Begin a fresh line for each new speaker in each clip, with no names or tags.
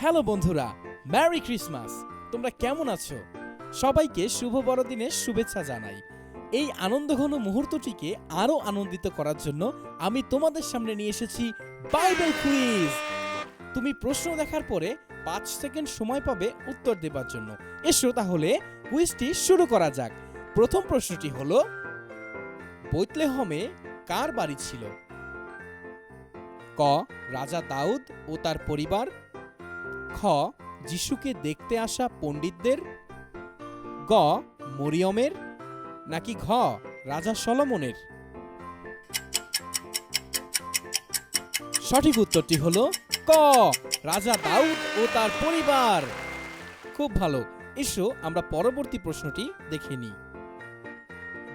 Hello বন্ধুরা merry Christmas তোমরা কেমন আছো? সবাইকে শুভ বড়দিনের শুভেচ্ছা জানাই। এই আনন্দঘন মুহূর্তটিকে আরও আনন্দিত করার জন্য আমি তোমাদের সামনে নিয়ে এসেছি বাইবেল কুইজ তুমি প্রশ্ন দেখার পরে পাঁচ সেকেন্ড সময় পাবে উত্তর দেবার জন্য। এসো তাহলে কুইজটি শুরু করা যাক। প্রথম প্রশ্নটি হলো, বৈতলেহমে কার বাড়ি ছিল? ক, রাজা দাউদ ও তার পরিবার। খ, যিশুকে দেখতে আসা পণ্ডিতদের, গ, মরিয়মের, নাকি ঘ, রাজা সলমনের? সঠিক উত্তরটি হলো ক, রাজা দাউদ ও তার পরিবার। খুব ভালো। এসো আমরা পরবর্তী প্রশ্নটি দেখে নিই।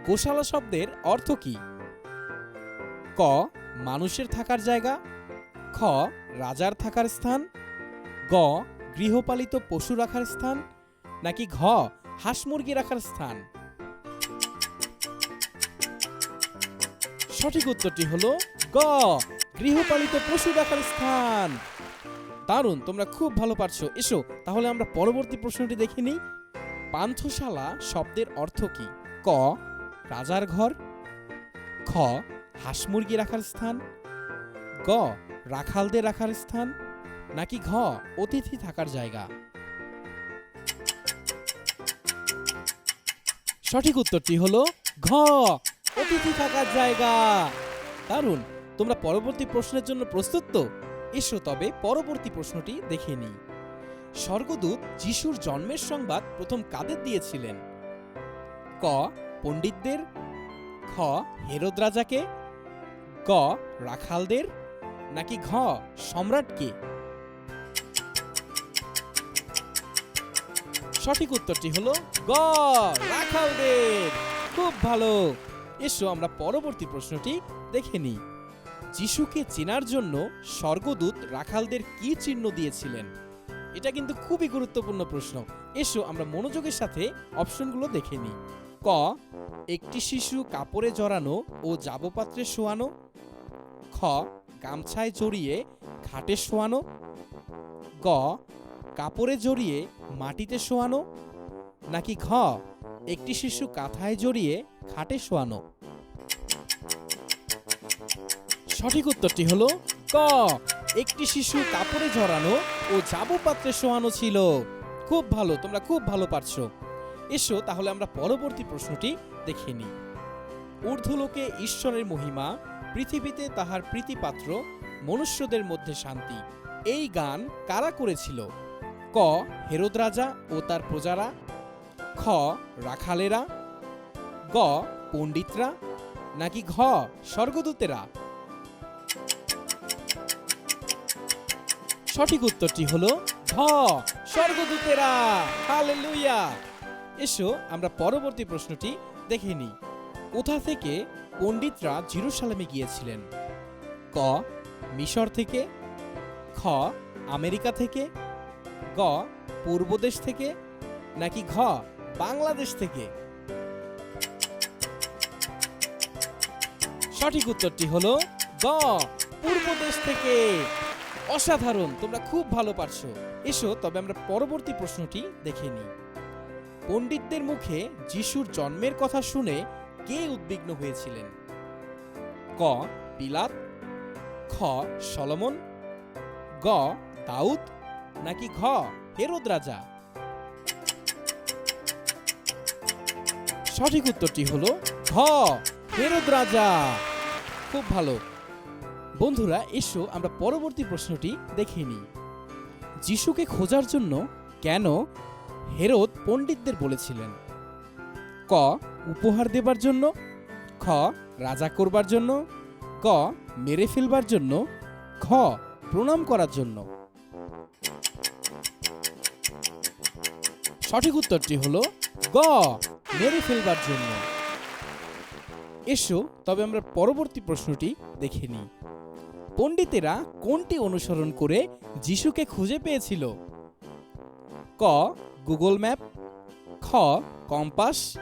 গোশালা শব্দের অর্থ কি? ক, মানুষের থাকার জায়গা। খ, রাজার থাকার স্থান। গ, গৃহপালিত পশু রাখার স্থান নাকি ঘ, হাঁস মুরগি রাখার স্থান? সঠিক উত্তরটি হলো গ, গৃহপালিত পশু রাখার স্থান। দারুণ, তোমরা খুব ভালো পারছ। এসো, তাহলে আমরা পরবর্তী প্রশ্নটি দেখে নিই। পান্থশালা শব্দের অর্থ কি? ক, রাজার ঘর। খ, হাঁস মুরগি রাখার স্থান। গ, রাখালদের রাখার স্থান। নাকি ঘ, অতিথি থাকার জায়গা? সঠিক উত্তরটি হলো ঘ, অতিথি থাকার জায়গা। দারুণ, তোমরা পরবর্তী প্রশ্নের জন্য প্রস্তুত তো? এসো তবে পরবর্তী প্রশ্নটি দেখে নিই। স্বর্গদূত যিশুর জন্মের সংবাদ প্রথম কাদের দিয়েছিলেন? ক, পণ্ডিতদের। খ, হেরদ রাজাকে। গ, রাখালদের। নাকি ঘ, সম্রাটকে? সঠিক উত্তরটি হলো গ রাখালদের খুব ভালো। এসো আমরা পরবর্তী প্রশ্নটি দেখে নিই। যিশুকে চেনার জন্য স্বর্গদূত রাখালদের কি চিহ্ন দিয়েছিলেন? এটা কিন্তু খুবই গুরুত্বপূর্ণ প্রশ্ন। এসো আমরা মনোযোগের সাথে অপশনগুলো দেখে নিই। ক, একটি শিশু কাপড়ে জড়ানো ও জাবপাত্রে শোয়ানো। খ, গামছায় জড়িয়ে খাটে শোয়ানো। গ কাপড়ে জড়িয়ে মাটিতে শোয়ানো, নাকি ঘ, একটি শিশু কাঁথায় জড়িয়ে খাটে শোয়ানো? সঠিক উত্তরটি হলো ক, একটি শিশু কাপড়ে জড়ানো ও জাবু পাত্রে শোয়ানো ছিল। খুব ভালো, তোমরা খুব ভালো পারছ। এসো তাহলে আমরা পরবর্তী প্রশ্নটি দেখে নিই। ঊর্ধ্বলোকে ঈশ্বরের মহিমা, পৃথিবীতে তাহার প্রীতিপাত্র, মনুষ্যদের মধ্যে শান্তি। এই গান কারা করেছিল? ক, হেরোদ রাজা ও তার প্রজারা। খ, রাখালেরা। গ, পণ্ডিতরা। নাকি ঘ, স্বর্গদূতেরা। সঠিক উত্তরটি হলো ঘ, স্বর্গদূতেরা। হালেলুয়া। এসো, আমরা পরবর্তী প্রশ্নটি দেখে নিই। কোথা থেকে পণ্ডিতরা জিরুসালামে গিয়েছিলেন? ক, মিশর থেকে। খ, আমেরিকা থেকে। গ, পূর্বদেশ থেকে, নাকি ঘ, বাংলাদেশ থেকে? সঠিক উত্তরটি হলো গ পূর্ব দেশ থেকে। অসাধারণ, তোমরা খুব ভালো পারছ। এসো, তবে আমরা পরবর্তী প্রশ্নটি দেখে নিই। পণ্ডিতদের মুখে যিশুর জন্মের কথা শুনে কে উদ্বিগ্ন হয়েছিলেন? ক, পিলাত, খ, সলমন, গ, দাউদ নাকি ঘ? হেরোদ রাজা। সঠিক উত্তরটি হলো ঘ। হেরোদ রাজা। খুব ভালো। বন্ধুরা, এসো আমরা পরবর্তী প্রশ্নটি দেখে নিই। যিশুকে খোঁজার জন্য কেন হেরোদ পণ্ডিতদের বলেছিলেন? ক, উপহার দেবার জন্য। খ, রাজা করবার জন্য। ক, মেরে ফেলবার জন্য। খ প্রণাম করার জন্য। সঠিক উত্তরটি হলো গ, মেরে ফেলবার জন্য। এসো, তবে আমরা পরবর্তী প্রশ্নটি দেখে নিই। পণ্ডিতেরা কোনটি অনুসরণ করে যিশুকে খুঁজে পেয়েছিল? ক, গুগল ম্যাপ, খ, কম্পাস,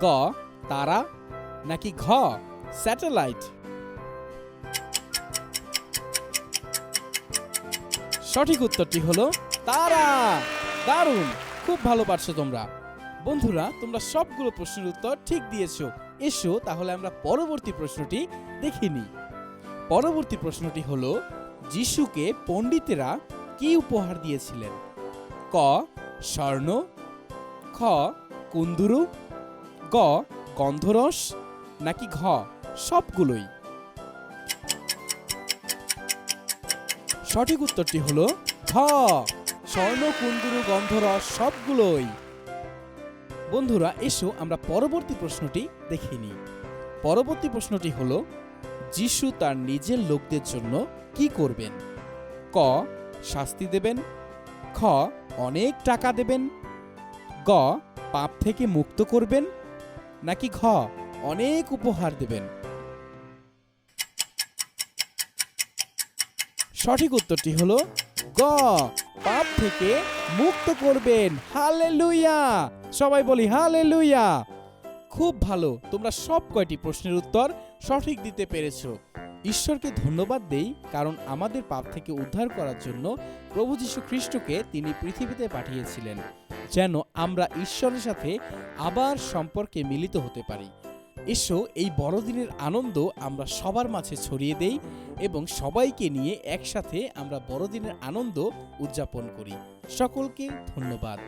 গ, তারা, নাকি ঘ, স্যাটেলাইট? সঠিক উত্তরটি হলো তারা। দারুণ! খুব ভালো পারছ তোমরা। বন্ধুরা, তোমরা সবগুলো প্রশ্নের উত্তর ঠিক দিয়েছ। এসো তাহলে আমরা পরবর্তী প্রশ্নটি দেখে নিই। পরবর্তী প্রশ্নটি হলো, যিশুকে পণ্ডিতেরা কি উপহার দিয়েছিলেন? ক, স্বর্ণ, খ, কুন্দুরু, গ, গন্ধরস, নাকি ঘ, সবগুলোই? সঠিক উত্তরটি হলো ঘ। স্বর্ণ কুন্দুরু গন্ধরস সবগুলোই। বন্ধুরা, এসো আমরা পরবর্তী প্রশ্নটি দেখে নিই। পরবর্তী প্রশ্নটি হল, যিশু তার নিজের লোকদের জন্য কি করবেন? ক, শাস্তি দেবেন। খ, অনেক টাকা দেবেন। গ, পাপ থেকে মুক্ত করবেন। নাকি ঘ, অনেক উপহার দেবেন। সঠিক উত্তরটি হলো গ, পাপ থেকে মুক্ত করবেন। সবাই বলি খুব ভালো, তোমরা সব কয়টি প্রশ্নের উত্তর সঠিক দিতে পেরেছ। ঈশ্বরকে ধন্যবাদ দেই, কারণ আমাদের পাপ থেকে উদ্ধার করার জন্য প্রভু যীশু খ্রিস্টকে তিনি পৃথিবীতে পাঠিয়েছিলেন, যেন আমরা ঈশ্বরের সাথে আবার সম্পর্কে মিলিত হতে পারি। এসো, এই বড়দিনের আনন্দ আমরা সবার মাঝে ছড়িয়ে দেই এবং সবাইকে নিয়ে একসাথে আমরা বড়দিনের আনন্দ উদযাপন করি। সকলকে ধন্যবাদ।